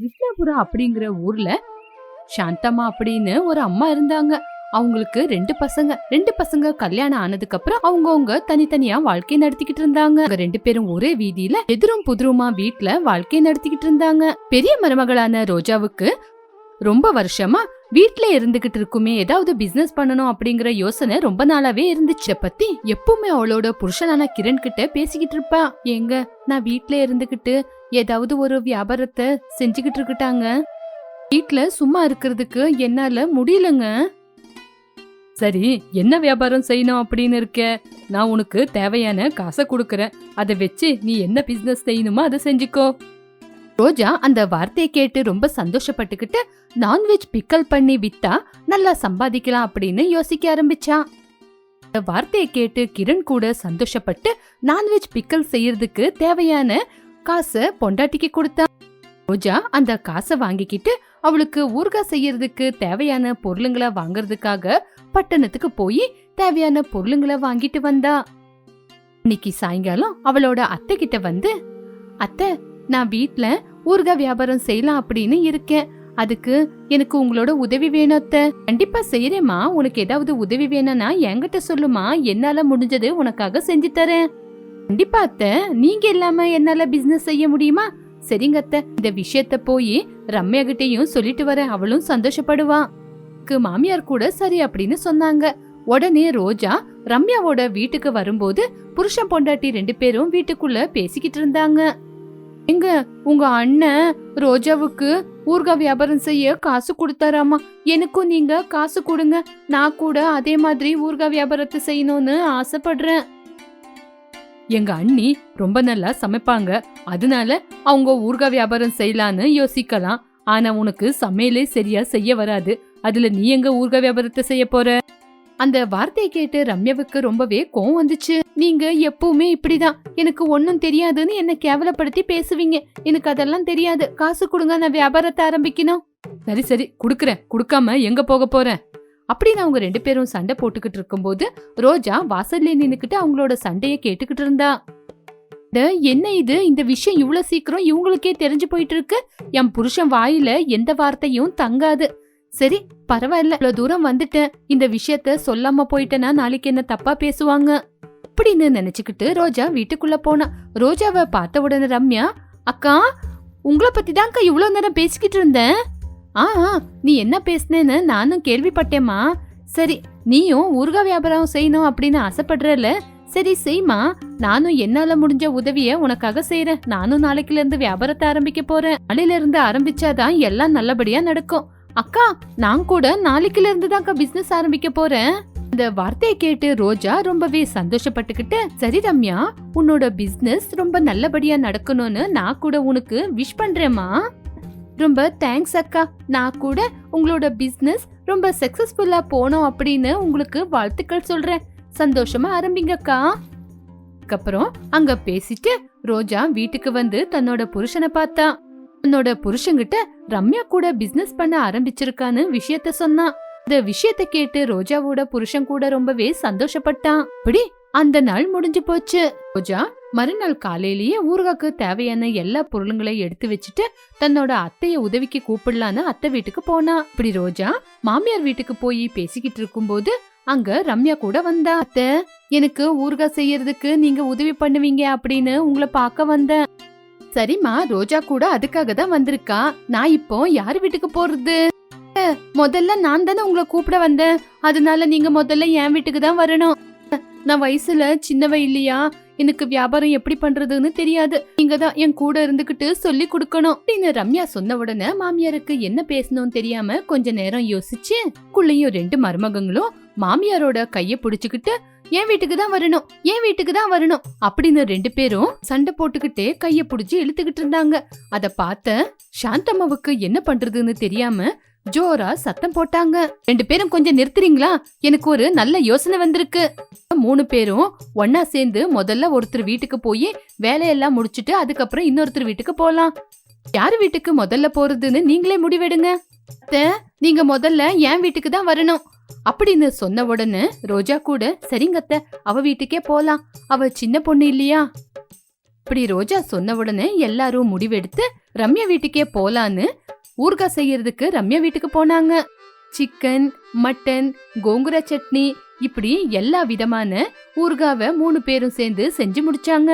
கிருஷ்ணபுரம் அப்படிங்கிற ஊர்ல சாந்தம்மா அப்படின்னு ஒரு அம்மா இருந்தாங்க. அவங்களுக்கு ரெண்டு பசங்க. ரெண்டு பசங்க கல்யாணம் ஆனதுக்கு அப்புறம் அவங்கவுங்க தனித்தனியா வாழ்க்கை நடத்திக்கிட்டு இருந்தாங்க. ரெண்டு பேரும் ஒரே வீதியில எதிரும் புதிருமா வீட்டுல வாழ்க்கை நடத்திக்கிட்டு இருந்தாங்க. பெரிய மருமகளான ரோஜாவுக்கு ரொம்ப வருஷமா வீட்ல இருந்துகிட்டு இருக்குமே ஏதாவது பிசினஸ் பண்ணணும் அப்படிங்கிற யோசனை ரொம்ப நாளாவே இருந்துச்சு. பத்தி எப்பவுமே அவளோட புருஷனான கிரண் கிட்ட பேசிக்கிட்டு இருப்பா. எங்க நான் வீட்ல இருந்துகிட்டு ஏதாவது ஒரு வியாபாரத்தை செஞ்சுக்கிட்டு இருக்கட்டாங்க? வீட்ல சும்மா இருக்கிறதுக்கு என்னால முடியலங்க. சரி என்ன வியாபாரம் செய்யணும் அப்படின்னு இருக்க? நான் உனக்கு தேவையான காசை கொடுக்கறேன். அதை வச்சு நீ என்ன பிசினஸ் செய்யணுமோ அதை செஞ்சுக்கோ. ரோஜா அந்த வார்த்தையை கேட்டு ரொம்ப சந்தோஷப்பட்டுக்கிட்டு நான்வெஜ் பிக்கல் பண்ணி வித்தா நல்லா சம்பாதிக்கலாம் அப்படின்னு யோசிக்க ஆரம்பிச்சா. அந்த வார்த்தையை கேட்டு கிரண் கூட சந்தோஷப்பட்டு நான்வெஜ் பிக்கல் செய்யறதுக்கு தேவையான காசை பொண்டாட்டிக்கு கொடுத்தா. ரோஜா அந்த காசை வாங்கிக்கிட்டு அவளுக்கு ஊறுகாய் செய்யறதுக்கு தேவையான பொருளுங்களை வாங்குறதுக்காக பட்டணத்துக்கு போய் தேவையான பொருளுங்களை வாங்கிட்டு வந்தா. இன்னைக்கு சாயங்காலம் அவளோட அத்தை கிட்ட வந்து அத்தை நான் வீட்ல ஊர்கா வியாபாரம் செய்யலாம் அப்படின்னு இருக்கேன். அதுக்கு எனக்கு உங்களோட உதவி வேணும் அத்தை. கண்டிப்பா செய்யறேம்மா உனக்கு ஏதாவது உதவி வேணும்னா என்கிட்ட சொல்லுமா. என்னால முடிஞ்சது உனக்காக செஞ்சு தரேன். கண்டிப்பா அத்தை. நீங்க இல்லாம என்னால பிசினஸ் செய்ய முடியுமா? சரிங்க அத்தை. இந்த விஷயத்த போய் ரம்யா கிட்டேயும் சொல்லிட்டு வரேன். அவளும் சந்தோஷப்படுவா. மாமியார் கூட சரி அப்படின்னு சொன்னாங்க. உடனே ரோஜா ரம்யாவோட வீட்டுக்கு வரும்போது புருஷன் பொண்டாட்டி ரெண்டு பேரும் வீட்டுக்குள்ள பேசிக்கிட்டு இருந்தாங்க. எங்க உங்க அண்ணன் ரோஜாவுக்கு ஊர்கா வியாபாரம் செய்ய காசு கொடுத்தாராமா? எனக்கும் நீங்க காசு கொடுங்க. நான் கூட அதே மாதிரி ஊர்கா வியாபாரத்தை செய்யணும்னு ஆசைப்படுறேன். எங்க அண்ணி ரொம்ப நல்லா சமைப்பாங்க. அதனால அவங்க ஊர்கா வியாபாரம் செய்யலான்னு யோசிக்கலாம். ஆனா உனக்கு சமையலே சரியா செய்ய வராது. அதுல நீ எங்க ஊர்கா வியாபாரத்தை செய்ய போற? அந்த வார்த்தையை கேட்டு ரம்யாவுக்கு ரொம்பவே கோவம் வந்துச்சு. நீங்க எப்பவுமே இப்படிதான். எனக்கு ஒன்னும் தெரியாதுன்னு என்ன கேவலப்படுத்தி பேசுவீங்க. எனக்கு அதெல்லாம் தெரியாது. காசு கொடுங்க நான் வியாபாரத்தை ஆரம்பிக்கணும். சரி சரி. குடுக்கறேன். குடுக்காம எங்க போக போறேன்? அப்படின்னு அவங்க ரெண்டு பேரும் சண்டை போட்டுக்கிட்டு இருக்கும்போது ரோஜா வாசல்ல நின்னுக்கிட்டு அவங்களோட சண்டையை கேட்டுக்கிட்டு இருந்தா. என்ன இது? இந்த விஷயம் இவ்வளவு சீக்கிரம் இவங்களுக்கே தெரிஞ்சு போயிட்டு இருக்கு. என் புருஷன் வாயில எந்த வார்த்தையும் தங்காது. சரி பரவாயில்ல இவ்வளவு தூரம் வந்துட்டேன். இந்த விஷயத்த சொல்லாம போயிட்டேன்னா நாளைக்கு என்ன தப்பா பேசுவாங்க? அப்படின்னு நினைச்சுக்கிட்டு ரோஜா வீட்டுக்குள்ள போனா. ரோஜாவை பார்த்த உடனே ரம்யா அக்கா உங்களை பத்தி தான்க்கா இவ்வளவு நேரம் பேசிக்கிட்டு இருந்தேன். ஆ நீ என்ன பேசுனேன்னு நானும் கேள்விப்பட்டேம்மா. சரி நீயும் ஊர்கா வியாபாரம் செய்யணும் அப்படின்னு ஆசைப்படுறல சரி செய்மா நானும் என்னால முடிஞ்ச உதவிய உனக்காக செய்யறேன் நானும் நாளைக்குல இருந்து வியாபாரத்தை ஆரம்பிக்க போறேன். நாளையில இருந்து ஆரம்பிச்சாதான் எல்லாம் நல்லபடியா நடக்கும். அக்கா நான் கூட நாளைக்குல இருந்து தான்க்கா பிசினஸ் ஆரம்பிக்க போறேன். இந்த வார்த்தையை கேட்டு ரோஜா ரொம்பவே சந்தோஷப்பட்டுக்கிட்டு சரி ரம்யா உன்னோட பிசினஸ் ரொம்ப நல்லபடியா நடக்கணும்னு நான் கூட உனக்கு விஷ் பண்றேம்மா. ரொம்ப தேங்க்ஸ் அக்கா. நான் கூட உங்களோட பிசினஸ் ரொம்ப சக்சஸ்ஃபுல்லா போனோம் அப்படின்னு உங்களுக்கு வாழ்த்துக்கள் சொல்றேன். சந்தோஷமா ஆரம்பிங்கக்கா. அதுக்கப்புறம் அங்க பேசிட்டு ரோஜா வீட்டுக்கு வந்து தன்னோட புருஷனை பார்த்தா. தன்னோட புருஷங்கிட்ட ரம்யா கூட பிசினஸ் பண்ண ஆரம்பிச்சிருக்கான்னு விஷயத்த சொன்னான். இந்த விஷயத்த கேட்டு ரோஜாவோட புருஷன் கூட ரொம்பவே சந்தோஷப்பட்டான். அப்படி அந்த நாள் முடிஞ்சு போச்சு. ரோஜா மறுநாள் காலையிலேயே ஊர்காக்கு தேவையான எல்லா பொருளுங்களையும் எடுத்து வச்சுட்டு தன்னோட அத்தைய உதவிக்கு கூப்பிடலான்னு அத்தை வீட்டுக்கு போனா. இப்படி ரோஜா மாமியார் வீட்டுக்கு போய் பேசிக்கிட்டு இருக்கும்போது அங்க ரம்யா கூட வந்தா. அத்தை எனக்கு ஊர்கா செய்யறதுக்கு நீங்க உதவி பண்ணுவீங்க அப்படின்னு உங்களை பார்க்க வந்தேன். சரிம்மா ரோஜா கூட அதுக்காக தான் வந்திருக்கா. நான் இப்போ யார் வீட்டுக்கு போறது? முதல்ல நான் தானே உங்களை கூப்பிட வந்தேன். அதனால நீங்க முதல்ல என் வீட்டுக்கு தான் வரணும். நான் வயசுல சின்னவ இல்லையா? எனக்கு வியாபாரம் எப்படி பண்றதுன்னு தெரியாது. நீங்க தான் என் கூட இருந்துகிட்டு சொல்லி கொடுக்கணும். அப்படின்னு ரம்யா சொன்ன உடனே மாமியாருக்கு என்ன பேசணும்னு தெரியாம கொஞ்ச நேரம் யோசிச்சு குள்ளையும் ரெண்டு மருமகங்களும் மாமியாரோட கைய புடிச்சுக்கிட்டு என் வீட்டுக்கு தான் வரணும் என் வீட்டுக்கு தான் வரணும் அப்படின்னு ரெண்டு பேரும் சண்டை போட்டுக்கிட்டே கைய புடிச்சு இழுத்துக்கிட்டு இருந்தாங்க. அத பார்த்த சாந்தம்மாவுக்கு என்ன பண்றதுன்னு தெரியாம ஜோரா சத்தம் போட்டாங்க. ரெண்டு பேரும் கொஞ்சம் நிறுத்துறீங்களா? எனக்கு ஒரு நல்ல யோசனை வந்திருக்கு. மூணு பேரும் ஒன்னா சேர்ந்து முதல்ல ஒருத்தர் வீட்டுக்கு போய் வேலையெல்லாம் முடிச்சிட்டு அதுக்கப்புறம் இன்னொருத்தர் வீட்டுக்கு போலாம். யார் வீட்டுக்கு முதல்ல போறதுன்னு நீங்களே முடிவெடுங்க. நீங்க முதல்ல என் வீட்டுக்கு தான் வரணும். அப்படின்னு சொன்ன உடனே ரோஜா கூட சரிங்கத்த அவ வீட்டுக்கே போலாம். அவ சின்ன பொண்ணு இல்லையா? இப்படி ரோஜா சொன்ன உடனே எல்லாரும் முடிவெடுத்து ரம்யா வீட்டுக்கே போலான்னு ஊர்கா செய்யறதுக்கு ரம்யா வீட்டுக்கு போனாங்க. சிக்கன் மட்டன் கோங்குர சட்னி இப்படி எல்லா விதமான ஊர்காவை மூணு பேரும் சேர்ந்து செஞ்சு முடிச்சாங்க.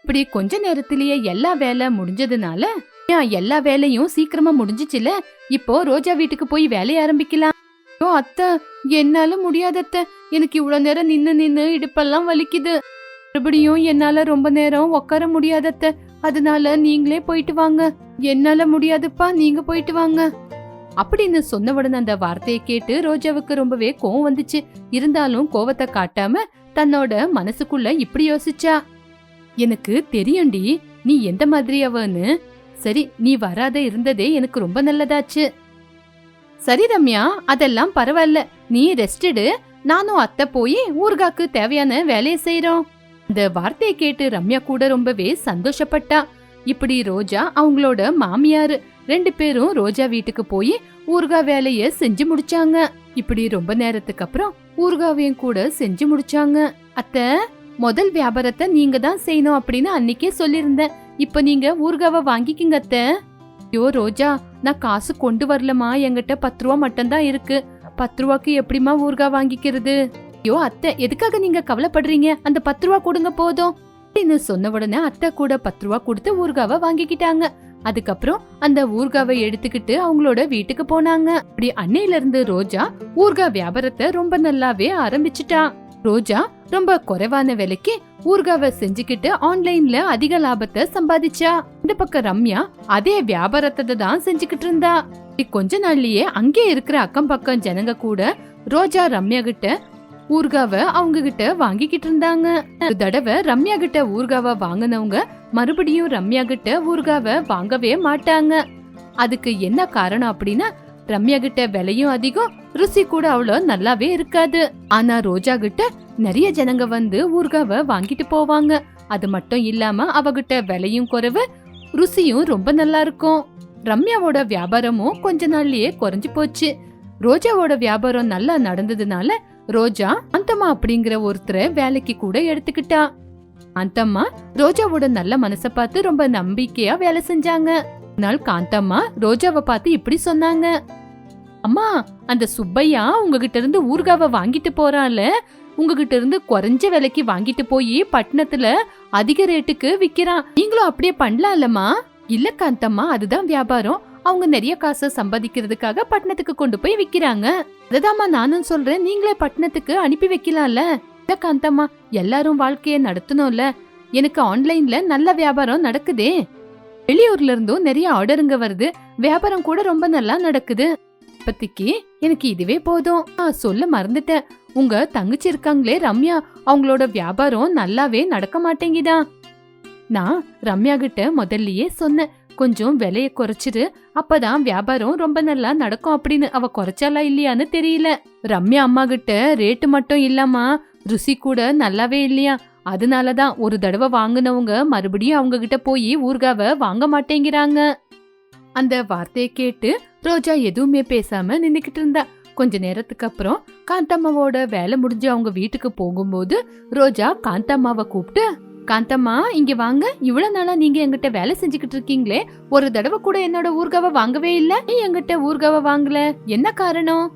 இப்படி கொஞ்ச நேரத்திலேயே எல்லா வேலை முடிஞ்சதுனால ஏன் எல்லா வேலையும் சீக்கிரமா முடிஞ்சிச்சுல இப்போ ரோஜா வீட்டுக்கு போய் வேலையை ஆரம்பிக்கலாம். ஐயோ அத்தை என்னால முடியாது அத்தை. எனக்கு இவ்வளவு நேரம் நின்னு நின்னு இடுப்பெல்லாம் வலிக்குது. மறுபடியும் என்னால ரொம்ப நேரம் உட்கார முடியாது அத்தை. அதனால நீங்களே போயிட்டு வாங்க. என்னால முடியாதுப்பா நீங்க போயிட்டு வாங்க. அப்படின்னு சொன்னவுடன் அந்த வார்த்தையை கேட்டு ரோஜாவுக்கு ரொம்பவே கோவம் வந்துச்சு. இருந்தாலும் கோவத்தை காட்டாம தன்னோட மனசுக்குள்ள இப்படி யோசிச்சா எனக்கு தெரியும்டி நீ எந்த மாதிரி அவன்னு சரி நீ வராத இருந்ததே எனக்கு ரொம்ப நல்லதாச்சு. சரி ரம்யா அதெல்லாம் பரவாயில்ல. நீ ரெஸ்ட் எடு. நானும் அத்தை போய் ஊர்காக்கு தேவையான வேலையை செய்யறோம் இந்த வார்த்தையை கேட்டு ரம்யா கூட ரொம்பவே சந்தோஷப்பட்டா. இப்படி ரோஜா அவங்களோட மாமியாரு ரெண்டு பேரும் ரோஜா வீட்டுக்கு போய் ஊர்கா வேலைய செஞ்சு முடிச்சாங்க. இப்படி ரொம்ப நேரத்துக்கு அப்புறம் ஊர்காவையும் கூட செஞ்சு முடிச்சாங்க. அத்த முதல் வியாபாரத்தை நீங்க தான் செய்யணும் அப்படின்னு அன்னைக்கே சொல்லியிருந்தேன். இப்ப நீங்க ஊர்காவை வாங்கிக்கிங்க அத்த. ஐயோ ரோஜா நான் காசு கொண்டு வரலமா? என்கிட்ட பத்து ரூபா மட்டும்தான் இருக்கு. பத்து ரூபாக்கு எப்படிமா ஊர்கா வாங்கிக்கிறது? ஐயோ அத்தை எதுக்காக நீங்க கவலைப்படுறீங்க? அந்த பத்து ரூபா கொடுங்க போதும். அப்படின்னு சொன்ன உடனே அத்தை கூட பத்து ரூபா கொடுத்து ஊர்காவை வாங்கிக்கிட்டாங்க. அதுக்கப்புறம் அந்த ஊர்காவை எடுத்துக்கிட்டு அவங்களோட வீட்டுக்கு போனாங்க. அப்படி அன்னையில இருந்து ரோஜா ஊர்கா வியாபாரத்தை ரொம்ப நல்லாவே ஆரம்பிச்சிட்டா. ரோஜா ரொம்ப குறைவான விலைக்கு ஊர்காவை செஞ்சுக்கிட்டு ஆன்லைன்ல அதிக லாபத்தை சம்பாதிச்சா? இந்த பக்கம் ரம்யா அதே வியாபாரத்தை தான் செஞ்சுக்கிட்டு இருந்தா. கொஞ்ச நாள்லயே அங்கே இருக்கிற அக்கம் பக்கம் ஜனங்க கூட ரோஜா ரம்யா கிட்ட ஊர்காவை அவங்க கிட்ட வாங்கிக்கிட்டு இருந்தாங்க. ஒரு தடவை ரம்யா கிட்ட ஊர்காவை வாங்கினவங்க மறுபடியும் ரம்யா கிட்ட ஊர்காவை வாங்கவே மாட்டாங்க. அதுக்கு என்ன காரணம் அப்படின்னா ரம்யா கிட்ட விலையும் அதிகம் ருசி கூட அவ்வளோ நல்லாவே இருக்காது. ஆனா ரோஜா கிட்ட நிறைய ஜனங்க வந்து ஊர்காவை வாங்கிட்டு போவாங்க. அது மட்டும் இல்லாம அவகிட்ட விலையும் குறைவு ருசியும் ரொம்ப நல்லா இருக்கும். ரம்யாவோட வியாபாரமும் கொஞ்ச நாள்லயே குறைஞ்சு போச்சு. ரோஜாவோட வியாபாரம் நல்லா நடந்ததுனால ரோஜா அந்தம்மா அப்படிங்கிற ஒருத்தரை வேலைக்கு கூட எடுத்துக்கிட்டா. அந்தம்மா ரோஜாவோட நல்ல மனச பார்த்து ரொம்ப நம்பிக்கையா வேலை செஞ்சாங்க. நாள் காந்தம்மா ரோஜாவை பார்த்து இப்படி சொன்னாங்க. அம்மா அந்த சுப்பையா உங்ககிட்ட இருந்து ஊர்காவை வாங்கிட்டு போறான்ல உங்ககிட்ட இருந்து குறைஞ்ச விலைக்கு வாங்கிட்டு போய் பட்டணத்துல அதிக ரேட்டுக்கு விக்கிறான் நீங்களும் அப்படியே பண்ணலாம்லம்மா. இல்ல காந்தம்மா அதுதான் வியாபாரம். அவங்க நிறைய காசை சம்பாதிக்கிறதுக்காக பட்டணத்துக்கு கொண்டு போய் விக்கிறாங்க. அதுதாம்மா நானும் சொல்றேன். நீங்களே பட்டணத்துக்கு அனுப்பி வைக்கலாம்ல. இல்ல காந்தம்மா எல்லாரும் வாழ்க்கைய நடத்தணும்ல. எனக்கு ஆன்லைன்ல நல்ல வியாபாரம் நடக்குதே. வெளியூர்ல இருந்தும் நிறைய ஆர்டருங்க வருது. வியாபாரம் கூட ரொம்ப நல்லா நடக்குது. இப்பத்திக்கு எனக்கு இதுவே போதும். ஆ, சொல்ல மறந்துட்டேன். உங்க தங்கச்சி இருக்காங்களே ரம்யா. அவங்களோட வியாபாரம் நல்லாவே நடக்க மாட்டேங்குதா? நான் ரம்யா கிட்ட முதல்லயே சொன்னேன். கொஞ்சம் விலைய குறைச்சிரு. அப்பதான் வியாபாரம் ரொம்ப நல்லா நடக்கும் அப்படின்னு. அவ குறைச்சாலா இல்லையான்னு தெரியல. ரம்யா அம்மா கிட்ட ரேட்டு மட்டும் இல்லாமா ருசி கூட நல்லாவே இல்லையா? அதனாலதான் ஒரு தடவை வாங்குனவங்க மறுபடியும் அவங்க கிட்ட போய் ஊர்காவை வாங்க மாட்டேங்கிறாங்க. அந்த வார்த்தையை கேட்டு ரோஜா எதுவுமே பேசாம நின்னுக்கிட்டு இருந்தா. கொஞ்ச நேரத்துக்கு அப்புறம் காந்தம்மாவோட வேலை முடிஞ்சு அவங்க வீட்டுக்கு போகும்போது ரோஜா காந்தம்மாவை கூப்பிட்டு காந்தம்மா இங்க வாங்க. இவ்வளவு நாளா நீங்க எங்கிட்ட வேலை செஞ்சுக்கிட்டு இருக்கீங்களே. ஒரு தடவை கூட என்னோட ஊர்காவை வாங்கவே இல்ல. நீ எங்கிட்ட ஊர்காவை வாங்கல. என்ன காரணம்?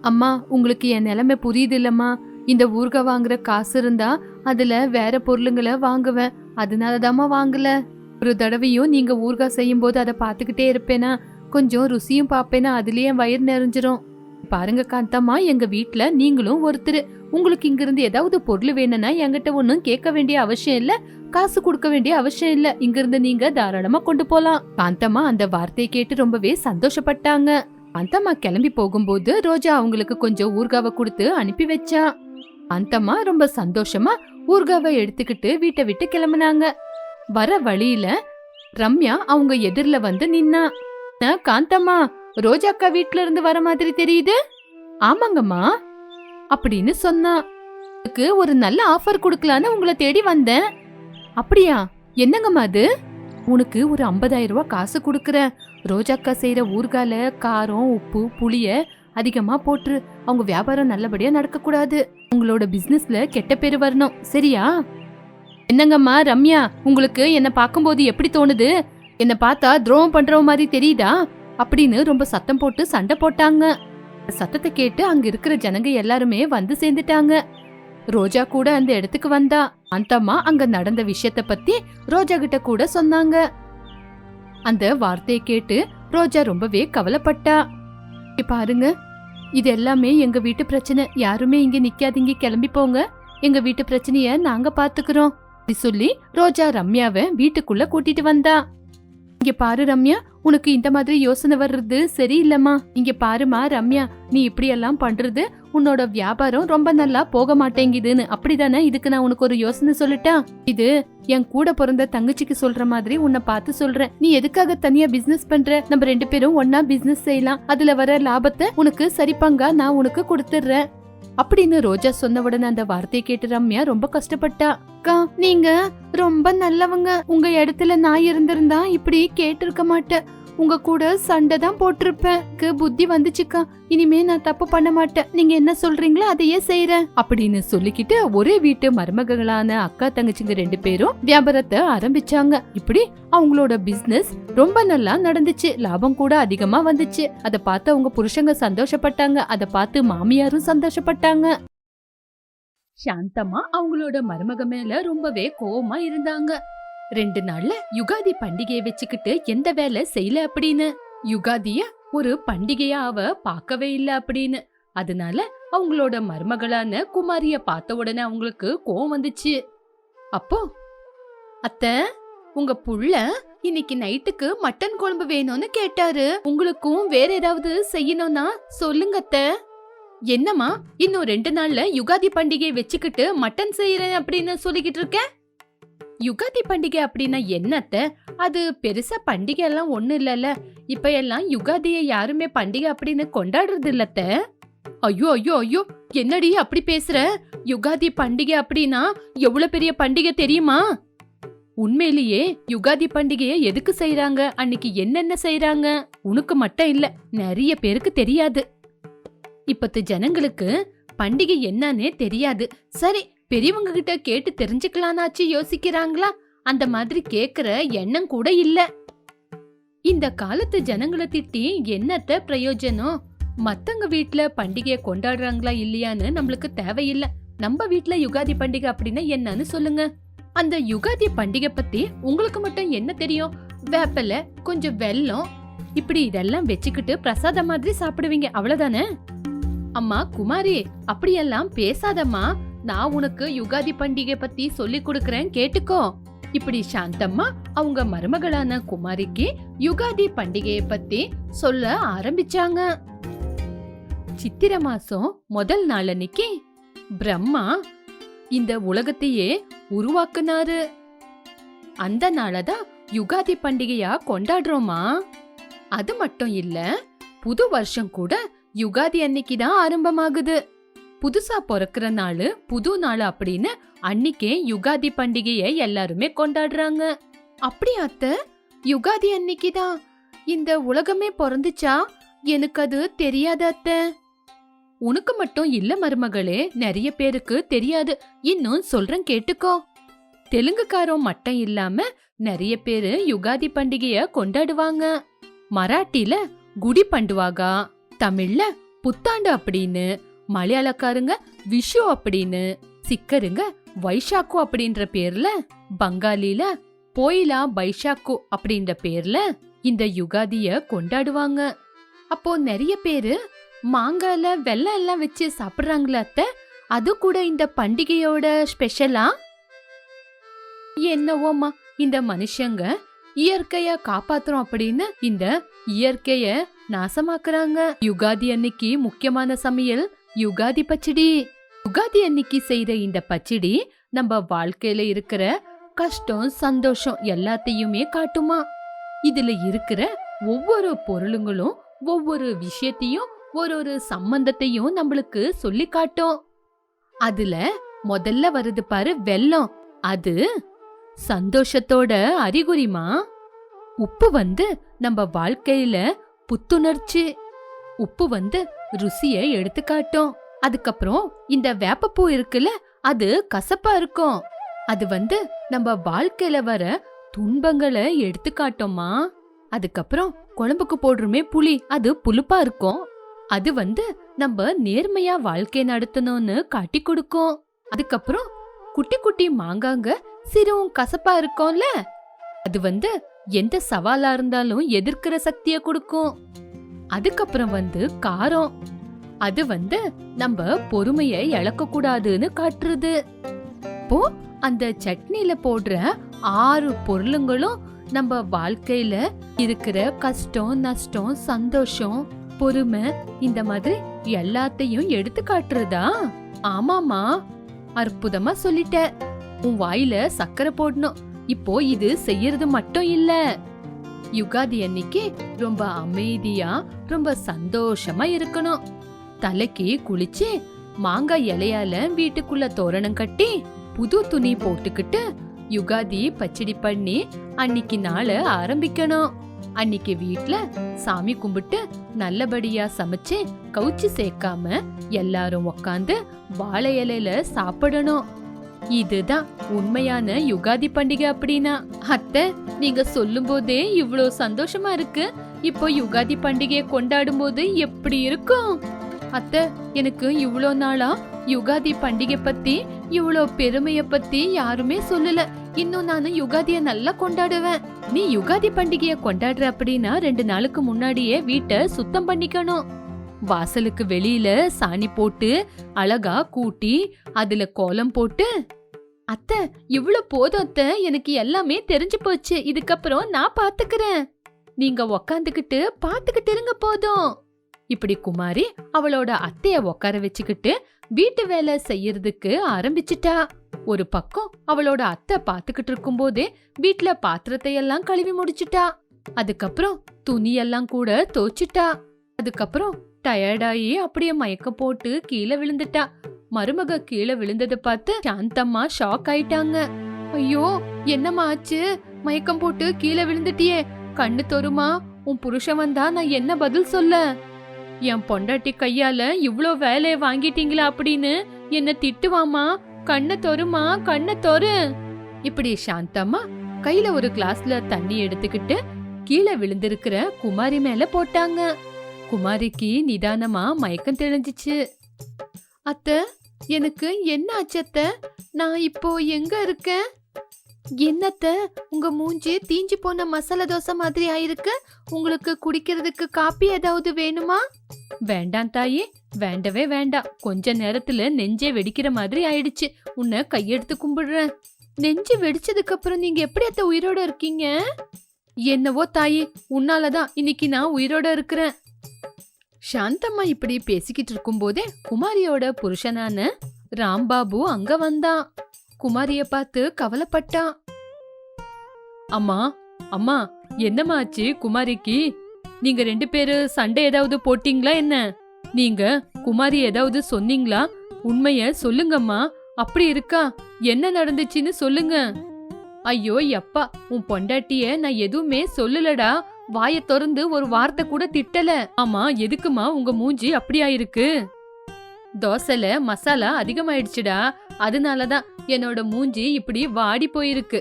அம்மா உங்களுக்கு என் நிலைமை புரியுது இல்லம்மா. இந்த ஊர்காய் வாங்குற காசு இருந்தா அதுல வேற பொருளுங்களை வாங்குவேன். அதனாலதாம்மா வாங்கல. ஒரு தடவையும் நீங்கள் ஊர்காய் செய்யும் போது அதை பார்த்துக்கிட்டே இருப்பேனா? கொஞ்சம் ருசியும் பார்ப்பேனா? அதுலேயே வயிறு நிறைஞ்சிரும். பாருங்க காந்தம்மா எங்க வீட்ல நீங்களும் ஒருத்தர். உங்களுக்கு இங்கிருந்து ஏதாவது பொருள் வேணும்னா என்கிட்ட ஒன்றும் கேட்க வேண்டிய அவசியம் இல்ல. காசு கொடுக்க வேண்டிய அவசியம் இல்ல. இங்கிருந்து நீங்க தாராளமா கொண்டு போலாம். காந்தம்மா அந்த வார்த்தையை கேட்டு ரொம்பவே சந்தோஷப்பட்டாங்க. காந்தம்மா கிளம்பி போகும்போது ரோஜா அவங்களுக்கு கொஞ்சம் ஊர்காவை கொடுத்து அனுப்பி வச்சா. காந்தம்மா ரொம்ப சந்தோஷமா ஊர்காவை எடுத்துக்கிட்டு வீட்டை விட்டு கிளம்புனாங்க. வர வழியில ரம்யா அவங்க எதிர்ல வந்து நின்னா காந்தம்மா ரோஜாக்கா வீட்ல இருந்து வர மாதிரி தெரியுது? ஆமாங்கம்மா அப்படின்னு சொன்னா ஒரு நல்ல ஆஃபர் கொடுக்கலான்னு உங்களை தேடி வந்தேன். அப்படியா? என்னங்கம்மா அது? உனக்கு ஒரு 50000 ரூபாய் காசு கொடுக்குறேன். ரோஜாக்கா செய்யற ஊர்கால காரம் உப்பு புளிய அதிகமா போட்டுரு. அவங்க வியாபாரம் நல்லபடியா நடக்க கூடாது உங்களோட பிசினஸ்ல கெட்ட பேர் வரணும். சரியா? என்னங்கம்மா ரம்யா உங்களுக்கு என்ன பார்க்கும்போது எப்படி தோணுது? என்ன பார்த்தா துரோகம் பண்றவ மாதிரி தெரியுதா? அப்படின்னு ரொம்ப சத்தம் போட்டு சண்டை போட்டாங்க. சத்தத்தை கேட்டு அங்க இருக்கிற ஜனங்க எல்லாருமே வந்து சேர்ந்துட்டாங்க. ரோஜா கூட அந்த இடத்துக்கு வந்தா. அந்தம்மா அங்க நடந்த விஷயத்த பத்தி ரோஜா கிட்ட கூட சொன்னாங்க. அந்த வார்த்தையை கேட்டு ரோஜா ரொம்பவே கவலைப்பட்டா. பாருங்க இது எல்லாமே எங்க வீட்டு பிரச்சனை. யாருமே இங்க நிக்காதீங்க கிளம்பி போங்க. எங்க வீட்டு பிரச்சனைய நாங்க பாத்துக்கிறோம். அப்படி சொல்லி ரோஜா ரம்யாவை வீட்டுக்குள்ள கூட்டிட்டு வந்தா. இங்க பாரு ரம்யா உனக்கு இந்த மாதிரி யோசனை வர்றது சரியில்லம்மா. இங்க பாருமா ரம்யா நீ இப்படி எல்லாம் பண்றது உன்னோட வியாபாரம் ரொம்ப நல்லா போக மாட்டேங்குதுன்னு. அப்படிதானே? இதுக்கு நான் உனக்கு ஒரு யோசனை சொல்லிட்டா? இது என் கூட பிறந்த தங்கச்சிக்கு சொல்ற மாதிரி உன்னை பார்த்து சொல்றேன். நீ எதுக்காக தனியா பிசினஸ் பண்ற? நம்ம ரெண்டு பேரும் ஒன்னா பிசினஸ் செய்யலாம். அதுல வர லாபத்தை உனக்கு சரிப்பங்கா நான் உனக்கு கொடுத்துடுறேன். அப்படின்னு ரோஜா சொன்ன உடனே அந்த வார்த்தையை கேட்டு ரம்யா ரொம்ப கஷ்டப்பட்டா அக்கா நீங்க ரொம்ப நல்லவங்க. உங்க இடத்துல நான் இருந்திருந்தா இப்படி கேட்டிருக்க மாட்டேன். உங்க கூட சண்டை தான் போட்டிருப்பேன். புத்தி வந்துச்சுக்கா. இனிமே நான் தப்பு பண்ண மாட்டேன். நீங்க என்ன சொல்றீங்களோ அதையே செய்யறேன் அப்படின்னு சொல்லிக்கிட்டு ஒரே வீட்டு மருமகளான அக்கா தங்கச்சிங்க ரெண்டு பேரும் வியாபாரத்தை ஆரம்பிச்சாங்க. இப்படி அவங்களோட பிசினஸ் ரொம்ப நல்லா நடந்துச்சு. லாபம் கூட அதிகமா வந்துச்சு. அத பார்த்து அவங்க புருஷங்க சந்தோஷப்பட்டாங்க. அத பார்த்து மாமியாரும் சந்தோஷப்பட்டாங்க. சாந்தமா அவங்களோட மருமக மேல ரொம்பவே கோவமா இருந்தாங்க. ரெண்டு நாள்ல யுகாதி பண்டிகையை வச்சுக்கிட்டு எந்த வேலை செய்யல அப்படின்னு. யுகாதிய ஒரு பண்டிகையா அவ பார்க்கவே இல்ல அப்படின்னு. அதனால அவங்களோட மருமகளான குமாரிய பார்த்த உடனே அவங்களுக்கு கோவம் வந்துச்சு. அப்போ அத்த உங்க புள்ள இன்னைக்கு நைட்டுக்கு மட்டன் குழம்பு வேணும்னு கேட்டாரு. உங்களுக்கும் வேற ஏதாவது செய்யணும்னா சொல்லுங்க அத்த. என்னம்மா இன்னும் ரெண்டு நாள்ல யுகாதி பண்டிகையை வச்சுக்கிட்டு மட்டன் செய்யறேன் அப்படின்னு சொல்லிக்கிட்டு இருக்கேன் யுகாதி பண்டிகை அப்படின்னா என்னத்த? அது பெருசா பண்டிகை எல்லாம் ஒண்ணு இல்லல்ல. இப்ப எல்லாம் யுகாதியை யாருமே பண்டிகை அப்படின்னு கொண்டாடுறது இல்லத்த? ஐயோ ஐயோ ஐயோ என்னடி அப்படி பேசுற? யுகாதி பண்டிகை அப்படின்னா எவ்வளவு பெரிய பண்டிகை தெரியுமா? உண்மையிலேயே யுகாதி பண்டிகையை எதுக்கு செய்யறாங்க அன்னைக்கு என்னென்ன செய்யறாங்க உனக்கு மட்டும் இல்ல நிறைய பேருக்கு தெரியாது. இப்பத்து ஜனங்களுக்கு பண்டிகை என்னன்னே தெரியாது. சரி பெரியவங்க கிட்ட கேட்டு தெரிஞ்சுக்கலானாச்சு யோசிக்கிறாங்களா? அந்த மாதிரி கேக்குற எண்ணம் கூட இல்ல. இந்த காலத்து ஜனங்களை திட்டி என்னத்த பிரயோஜனம்? மத்தவங்க வீட்ல பண்டிகையை கொண்டாடுறாங்களா இல்லையான்னு நம்மளுக்கு தேவையில்லை. நம்ம வீட்ல யுகாதி பண்டிகை அப்படின்னா என்னன்னு சொல்லுங்க. அந்த யுகாதி பண்டிகை பத்தி உங்களுக்கு மட்டும் என்ன தெரியும்? வேப்பல கொஞ்சம் வெல்லம். இப்படி இதெல்லாம் வச்சுக்கிட்டு பிரசாதம் மாதிரி சாப்பிடுவீங்க அவ்வளவுதானே? அம்மா குமாரி அப்படியெல்லாம் பேசாதம்மா. நான் உனக்கு யுகாதி பண்டிகை பத்தி சொல்லி கொடுக்கறேன் கேட்டுக்கோ. இப்படி சாந்தம்மா அவங்க மருமகளான குமாரிக்கு யுகாதி பண்டிகையை பத்தி சொல்ல ஆரம்பிச்சாங்க. சித்திர மாசம் முதல் நாள் அன்னைக்கு பிரம்மா இந்த உலகத்தையே உருவாக்குனாரு. அந்த நாளதான் யுகாதி பண்டிகையா கொண்டாடுறோமா? அது மட்டும் இல்ல புது வருஷம் கூட யுகாதி அன்னைக்கு தான் ஆரம்பமாகுது. புதுசா பிறக்கிற நாள் புது நாள் அப்படின்னு அன்னிக்கே யுகாதி பண்டிகையை எல்லாருமே கொண்டாடுறாங்க. அப்படி அத்த யுகாதி அன்னைக்கு தான். இந்த உலகமே பிறந்துச்சா? எனக்கு அது தெரியாத அத்த. உனக்கு மட்டும் இல்ல மருமகளே நிறைய பேருக்கு தெரியாது. இன்னும் சொல்றேன் கேட்டுக்கோ. தெலுங்குக்காரன் மட்டும் இல்லாம நிறைய பேரு யுகாதி பண்டிகைய கொண்டாடுவாங்க. மராட்டில குடி பண்டுவாகா தமிழ்ல புத்தாண்டு அப்படின்னு மலையாளக்காரங்க விஷு அப்படின்னு சிக்கருங்க வைஷாக்கு அப்படின்ற பேர்ல பங்காலில போயிலா பைஷாக்கு அப்படின்ற பேர்ல இந்த யுகாதிய கொண்டாடுவாங்க. அப்போ நிறைய பேரு மாங்கால வெள்ளம் எல்லாம் வச்சு சாப்பிடுறாங்களா அத்த அது கூட இந்த பண்டிகையோட ஸ்பெஷலா? என்னவோமா இந்த மனுஷங்க இயற்கைய காப்பாத்துறோம் அப்படின்னு இந்த இயற்கைய நாசமாக்குறாங்க. யுகாதி அன்னைக்கு முக்கியமான சமையல் யுகாதி பச்சடி. யுகாதி அன்னைக்கு செய்யற இந்த பச்சடி நம்ம வாழ்க்கையில இருக்கிற கஷ்டம் சந்தோஷம் எல்லாத்தையுமே காட்டுமா. இதுல இருக்கிற ஒவ்வொரு பொருளுங்களும் ஒவ்வொரு விஷயத்தையும் ஒரு ஒரு சம்பந்தத்தையும் நம்மளுக்கு சொல்லி காட்டும். அதுல முதல்ல வருது பாரு வெல்லம் அது சந்தோஷத்தோட அறிகுறிமா? உப்பு வந்து நம்ம வாழ்க்கையில புத்துணர்ச்சி. உப்பு வந்து ருசிய எடுத்து காட்டும். அதுக்கப்புறம் இந்த வேப்பப்பூ இருக்குல்ல அது கசப்பா இருக்கும். அது வந்து நம்ம வாழ்க்கையில வர துன்பங்களை எடுத்து காட்டோமா அதுக்கப்புறம் குழம்புக்கு போடுறோமே புளி அது புளிப்பா இருக்கும். அது வந்து நம்ம நேர்மையா வாழ்க்கை நடத்தணும்னு காட்டி கொடுக்கும். அதுக்கப்புறம் குட்டி குட்டி மாங்காங்க சிறுவும் கசப்பா இருக்கும்ல அது வந்து எந்த சவாலா இருந்தாலும் எதிர்க்கிற சக்திய கொடுக்கும். அதுக்கப்புறம் வந்து காரம். அது வந்து நம்ம பொறுமையை இழக்க கூடாதுன்னு காட்டுறது. இப்போ அந்த சட்னில போடுற ஆறு பொருளுங்களும் நம்ம வாழ்க்கையில இருக்கிற கஷ்டம் நஷ்டம் சந்தோஷம் பொறுமை இந்த மாதிரி எல்லாத்தையும் எடுத்து காட்டுறதா? ஆமாமா அற்புதமா சொல்லிட்ட. உன் வாயில சக்கரை போடணும். இப்போ இது செய்யறது மட்டும் இல்லை. யுகாதி அன்னைக்கு ரொம்ப அமைதியா ரொம்ப சந்தோஷமா இருக்கணும். தலைக்கு குளிச்சு மாங்காய் இலையால வீட்டுக்குள்ள தோரணம் கட்டி புது துணி போட்டுக்கிட்டு யுகாதி பச்சடி பண்ணி அன்னைக்கு நாளை ஆரம்பிக்கணும். அன்னைக்கு வீட்ல சாமி கும்பிட்டு நல்லபடியா சமைச்சு கவுச்சி சேர்க்காம எல்லாரும் உக்காந்து வாழை இலையில சாப்பிடணும். இதுதான் உண்மையான யுகாதி பண்டிகை அப்படின்னா. அத்தை நீங்க சொல்லும் போதே இவ்ளோ சந்தோஷமா இருக்கு. இப்போ யுகாதி பண்டிகையை கொண்டாடும் போது எப்படி இருக்கும்? அத்தை எனக்கு இவ்ளோ நாளா யுகாதி பண்டிகை பத்தி இவ்ளோ பெருமைய பத்தி யாருமே சொல்லல. இன்னும் நான் யுகாதிய நல்லா கொண்டாடுவேன். நீ யுகாதி பண்டிகைய கொண்டாடுற அப்படின்னா ரெண்டு நாளுக்கு முன்னாடியே வீட்டை சுத்தம் பண்ணிக்கணும். வாசலுக்கு வெளியில சாணி போட்டு அழகா கூட்டி அதுல கோலம் போட்டு அத்தை இவ்ளோ போதும் அத்தை. எனக்கு எல்லாமே தெரிஞ்சு போச்சு. இதுக்கப்புறம் நான் பாத்துக்கிறேன். நீங்க உக்காந்துக்கிட்டு பாத்துக்கிட்டு இருங்க போதும். இப்படி குமாரி அவளோட அத்தைய உட்கார வச்சுக்கிட்டு வீட்டு வேலை செய்யறதுக்கு ஆரம்பிச்சிட்டா. ஒரு பக்கம் அவளோட அத்தை பாத்துக்கிட்டு இருக்கும்போதே வீட்ல பாத்திரத்தை எல்லாம் கழுவி முடிச்சிட்டா. அதுக்கப்புறம் துணியெல்லாம் கூட தோச்சிட்டா அதுக்கப்புறம் டயர்டாயி அப்படியே மயக்கம் போட்டு கீழே விழுந்துட்டா. மருமக கீழே விழுந்ததை பார்த்து சாந்தம்மா ஷாக் ஆயிட்டாங்க. ஐயோ என்னம்மா ஆச்சு? மயக்கம் போட்டு கீழே விழுந்துட்டியே. கண்ணு தொருமா? உன் புருஷன் வந்தா நான் என்ன பதில் சொல்ல? என் பொண்டாட்டி கையால இவ்ளோ வேலைய வாங்கிட்டீங்களா அப்படின்னு என்ன திட்டுவாமா கண்ணை தொருமா? கண்ணை தொரு. இப்படி சாந்தம்மா கையில ஒரு கிளாஸ்ல தண்ணி எடுத்துக்கிட்டு கீழே விழுந்திருக்கிற குமாரி மேல போட்டாங்க. குமாரிக்கு நிதானமா மயக்கம் தெளிஞ்சிச்சு. அத்தை எனக்கு என்ன ஆச்சு அத்தை? நான் இப்போ எங்க இருக்கேன்? என்னத்த உங்க மூஞ்சி தீஞ்சு போன மசாலா தோசை மாதிரி ஆயிருக்கு. உங்களுக்கு குடிக்கிறதுக்கு காப்பி ஏதாவது வேணுமா? வேண்டாம் தாயே வேண்டவே வேண்டாம். கொஞ்ச நேரத்துல நெஞ்சே வெடிக்கிற மாதிரி ஆயிடுச்சு. உன்னை கையெடுத்து கும்பிடுறேன். நெஞ்சு வெடிச்சதுக்கு அப்புறம் நீங்க எப்படி அத்த உயிரோட இருக்கீங்க? என்னவோ தாயே உன்னாலதான் இன்னைக்கு நான் உயிரோட இருக்கிறேன். சாந்தம்மா இப்படி பேசிக்கிட்டு இருக்கும்போதே குமாரியோட புருஷனான ராம்பாபு அங்க வந்தான். குமாரிய பார்த்து கவலைப்பட்டான். அம்மா அம்மா என்னம்மா ஆச்சு குமாரிக்கு? நீங்க ரெண்டு பேரு சண்டை ஏதாவது போட்டீங்களா என்ன? நீங்க குமாரி ஏதாவது சொன்னீங்களா? உண்மைய சொல்லுங்கம்மா. அப்படி இருக்கா? என்ன நடந்துச்சுன்னு சொல்லுங்க. ஐயோ எப்பா உன் பொண்டாட்டிய நான் எதுவுமே சொல்லலடா. வாய திறந்து ஒரு வார்த்தை கூட திட்டல. ஆமா எதுக்குமா உங்க மூஞ்சி அப்படியா இருக்கு தோசைல மசாலா அதிகமாயிடுச்சுடா. அதனாலதான் என்னோட மூஞ்சி இப்படி வாடி போயிருக்கு.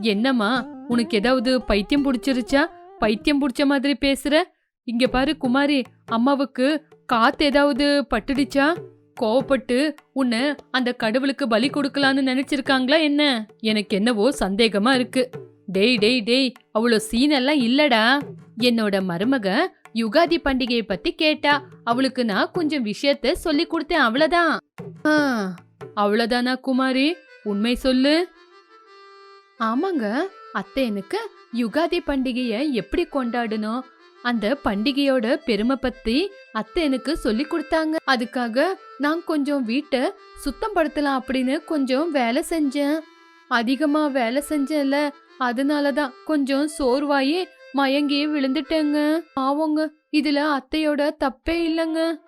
என்னம்மா உனக்கு ஏதாவது பைத்தியம் புடிச்சிருச்சா? பைத்தியம் புடிச்ச மாதிரி பேசுற? இங்க பாரு குமாரி அம்மாவுக்கு காத்து ஏதாவது பட்டுடுச்சா? கோவப்பட்டு உன்னை அந்த கடவுளுக்கு பலி கொடுக்கலான்னு நினைச்சிருக்காங்களா என்ன? எனக்கு என்னவோ சந்தேகமா இருக்கு. டேய் டேய் டேய் அவ்வளோ சீனெல்லாம் இல்லடா. என்னோட மருமக யுகாதி பண்டிகையை பத்தி கேட்டா அவளுக்கு நான் கொஞ்சம் விஷயத்த சொல்லி கொடுத்தேன் அவ்வளோதான் அவ்வளோதானா குமாரி? உண்மை சொல்லு. ஆமாங்க அத்தை எனக்கு யுகாதி பண்டிகைய எப்படி கொண்டாடணும்? அந்த பண்டிகையோட பெருமை பத்தி அத்தை எனக்கு சொல்லி கொடுத்தாங்க. அதுக்காக நான் கொஞ்சம் வீட்டை சுத்தம் படுத்தலாம் அப்படின்னு கொஞ்சம் வேலை செஞ்சேன். அதிகமா வேலை செஞ்சேன்ல அதனால தான் கொஞ்சம் சோர்வாயி மயங்கியே விழுந்துட்டேங்க. ஆவோங்க இதுல அத்தையோட தப்பே இல்லைங்க.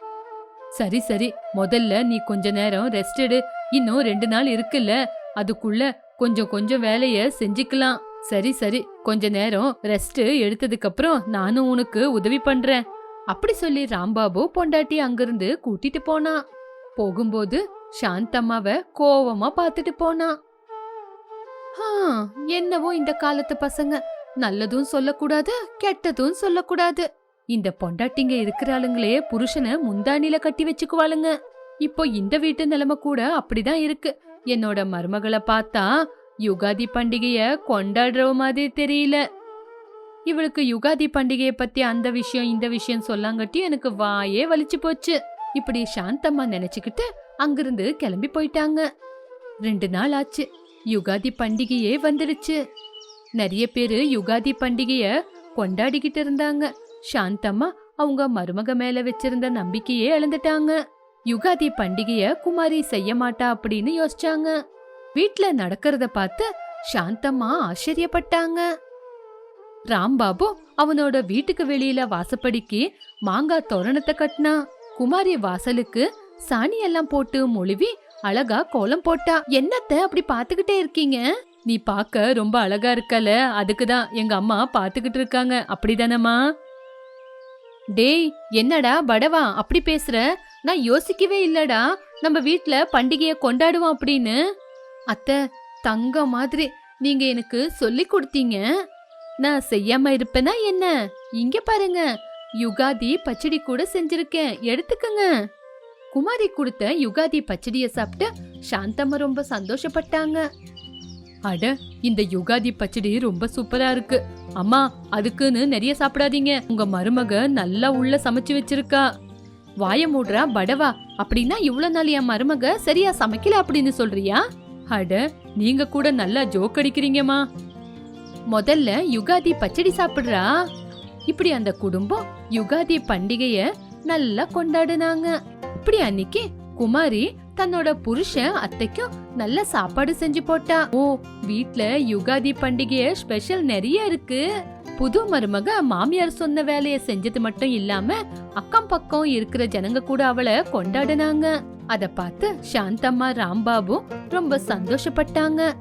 சரி சரி முதல்ல நீ கொஞ்ச நேரம் ரெஸ்ட் எடு. இன்னும் ரெண்டு நாள் இருக்குல்ல அதுக்குள்ள கொஞ்சம் கொஞ்சம் வேலைய செஞ்சுக்கலாம். சரி சரி கொஞ்ச நேரம் ரெஸ்ட் எடுத்ததுக்கு அப்புறம் நானும் உனக்கு உதவி பண்றேன். அப்படி சொல்லி ராம்பாபு பொண்டாட்டி அங்கிருந்து கூட்டிட்டு போனான் போகும்போது சாந்தம்மாவ கோவமா பார்த்துட்டு போனான் என்னவோ இந்த காலத்து பசங்க. நல்லதும் சொல்லக்கூடாது கெட்டதும் சொல்லக்கூடாது. இந்த பொண்டாட்டிங்க இருக்கிறாளுங்களே புருஷனை முந்தானில கட்டி வச்சுக்குவாளுங்க. இப்போ இந்த வீட்டு நிலைமை கூட அப்படிதான் இருக்கு. என்னோட மருமகளை பார்த்தா யுகாதி பண்டிகைய கொண்டாடுற மாதிரி தெரியல. இவளுக்கு யுகாதி பண்டிகைய பத்தி அந்த விஷயம் இந்த விஷயம் சொல்லாங்கட்டி எனக்கு வாயே வலிச்சு போச்சு. இப்படி சாந்தம்மா நினைச்சுக்கிட்டு அங்கிருந்து கிளம்பி போயிட்டாங்க. ரெண்டு நாள் ஆச்சு. யுகாதி பண்டிகையே வந்துடுச்சு நிறைய பேரு யுகாதி பண்டிகைய கொண்டாடிக்கிட்டு இருந்தாங்க. சாந்தம்மா அவங்க மருமக மேல வச்சிருந்த நம்பிக்கையே இழந்துட்டாங்க. யுகாதி பண்டிகைய குமாரி செய்ய மாட்டா அப்படின்னு யோசிச்சாங்க. வீட்ல நடக்கிறத பார்த்து சாந்தம்மா ஆச்சரியப்பட்டாங்க. ராம்பாபு அவனோட வீட்டுக்கு வெளியில வாசப்படிக்கு மாங்காய் தோரணத்தை கட்டினா குமாரி வாசலுக்கு சாணி எல்லாம் போட்டு மொழுவி அழகா கோலம் போட்டா. என்னத்த அப்படி பாத்துக்கிட்டே இருக்கீங்க? நீ பார்க்க ரொம்ப அழகா இருக்கல. அதுக்குதான் எங்க அம்மா பாத்துக்கிட்டு இருக்காங்க. அப்படிதானம்மா? டேய் என்னடா படவா? அப்படி பேசுற? நான் யோசிக்கவே இல்லடா. நம்ம வீட்ல பண்டிகைய கொண்டாடுவோம் அப்படின்னு. அத்தை தங்க மாதிரி நீங்க எனக்கு சொல்லி கொடுத்தீங்க. நான் செய்யாம இருப்பேனா என்ன? இங்க பாருங்க. யுகாதி பச்சடி கூட செஞ்சிருக்கேன். எடுத்துக்கங்க. குமாரி கொடுத்த யுகாதி பச்சடிய சாப்பிட்டு சாந்தம்மா ரொம்ப சந்தோஷப்பட்டாங்க. அட இந்த யுகாதி பச்சடி ரொம்ப சூப்பரா இருக்கு. அம்மா அதுக்குன்னு நிறைய சாப்பிடாதீங்க. உங்க மருமக நல்லா உள்ள சமைச்சு வச்சிருக்கா. வாய மூடுறா படவா அப்படின்னா இவ்வளவு நாள் என் மருமக சரியா சமைக்கல அப்படின்னு சொல்றியா? அட நீங்க கூட நல்லா ஜோக் அடிக்கிறீங்கம்மா. முதல்ல யுகாதி பச்சடி சாப்பிடுறா. இப்படி அந்த குடும்பம் யுகாதி பண்டிகைய நல்லா கொண்டாடுனாங்க. அப்படி அன்னைக்கு? குமாரி தன்னோட புருஷன் அத்தைக்கும் நல்ல சாப்பாடு செஞ்சு போட்டா. ஓ வீட்ல யுகாதி பண்டிகைய ஸ்பெஷல் நிறைய இருக்கு. புது மருமக மாமியார் சொன்ன வேலையை செஞ்சது மட்டும் இல்லாம அக்கம் பக்கம் இருக்கிற ஜனங்க கூட அவளை கொண்டாடினாங்க. அத பார்த்து சாந்தம்மா ராம்பாபு ரொம்ப சந்தோஷப்பட்டாங்க.